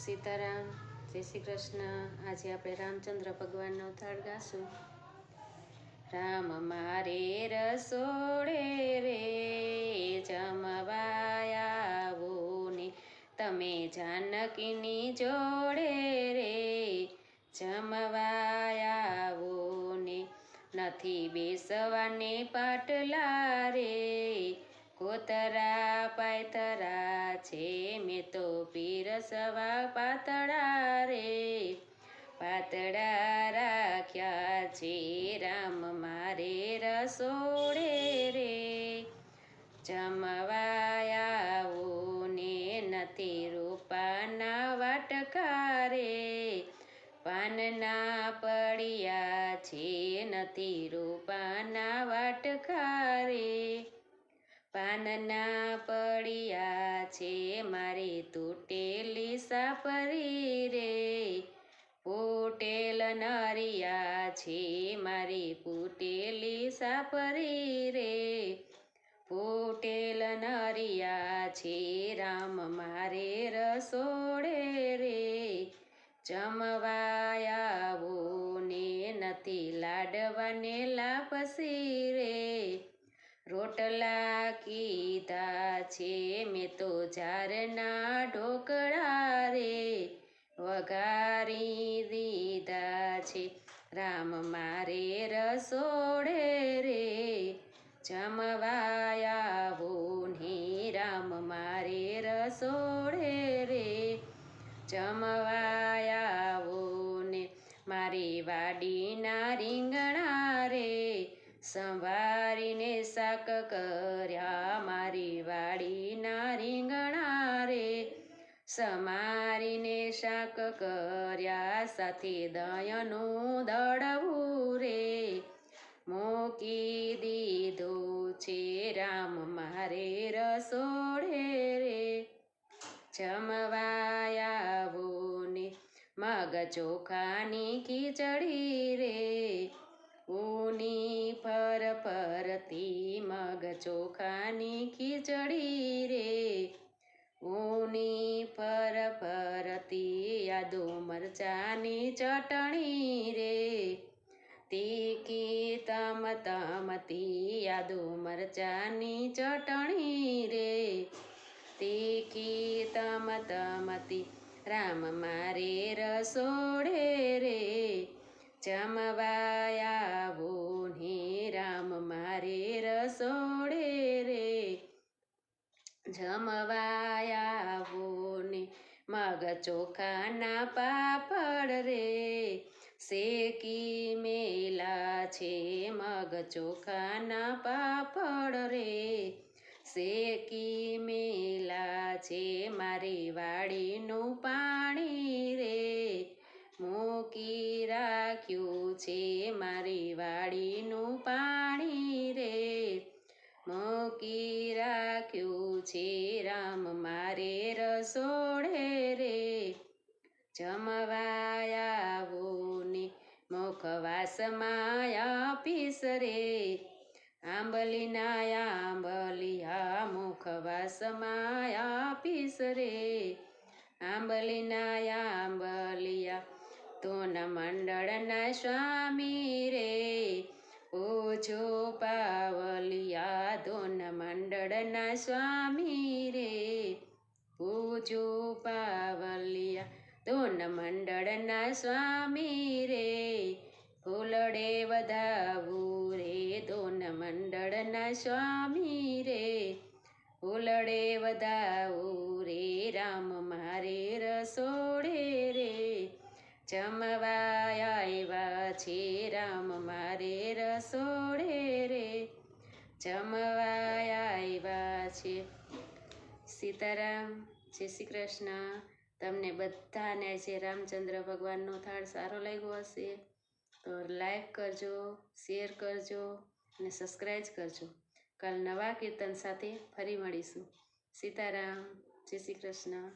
સીતારામ, જય શ્રી કૃષ્ણ. આજે આપણે રામચંદ્ર ભગવાનનો થાળ ગાશું. રામ મારે રસોડે રે જમવાયાવો ને તમે જાનકીની જોડે રે જમવાયાવો ને નથી બેસવાને પાટલા રે કોતરા પાયતરા છે, મેં તો પીરસવા પાતળા રે. પાતળા રાખ્યા છે, રામ મારે રસોડે રે. જમવાયાવો ને નથી રૂપાના વાટકા રે. પાનના પડ્યા છે, નથી રૂપાના વાટકા પાનના પડ્યા છે, મારી તૂટેલી સાપરી રે. પૂટેલ નરિયા છે, મારી પૂટેલી સાપરી રે. પૂટેલ નરિયા છે, રામ મારે રસોડે રે. જમવાયાવો ને નથી લાડવાને લાપસી રે. રોટલા કીધા છે, મેં તો ઝારના ઢોકળા રે વઘારી દીધા છે. રામ મારે રસોડે રે જમવાયાવો ને રામ મારે રસોડે રે જમવાયા ને મારી વાડીના રીંગણા સંભારીને શાક કર્યા, મારી વાડીના રીંગણા રે. સમારીને શાક કર્યા, સાથે દયનું દળવું રે. મૂકી દીધું છે રામ, મારે રસોડે રે. જમવાયાવો ને મગ ચોખાની ખીચડી રે. ઊની પર પરતી મગ ચોખાની ખીચડી રે. ઊની પર પરતી યાદો મરચાની ચટણી રે. તીકી તમ તમતી યાદો મરચાની ચટણી રે. તીકી તમ તમતી રામ મારે રસોડે રે. જમવાયાવો ને રામ મારે રસોડે રે. જમવાયાવો ને મગ ચોખાના પાપડ રે. શેકી મેલા છે મગ ચોખાના પાપડ રે. શેકી મેલા છે મારી વાડીનું પાણી રાખ્યું છે મારી વાડીનું પાણી રે. મૂકી રાખ્યું છે રામ મારે રસોડે રે. જમવાયાવોની મુખવાસ મુખવાસમાં આપીશ રે. આંબલીના આંબલિયા મુખવાસમાં આપીશ રે. આંબલીના મંડળના સ્વામી રે. ઓછો પાવલિયા ધોન મંડળના સ્વામી રે. પૂજો પાવલિયા ધોન મંડળના સ્વામી રે. ફૂલડે વધાવું રે ધોન મંડળના સ્વામી રે. ફૂલડે વધાવું જમવા આવ્યા છે રામ મારે રસોડે રે. જમવા આવ્યા છે. સીતારામ, જય શ્રી કૃષ્ણ. તમને બધાને જે રામચંદ્ર ભગવાનનો થાળ સારો લાગ્યો હશે તો લાઈક કરજો, શેર કરજો અને સબસ્ક્રાઈબ કરજો. કાલ નવા કીર્તન સાથે ફરી મળીશું. સીતારામ, જય શ્રી કૃષ્ણ.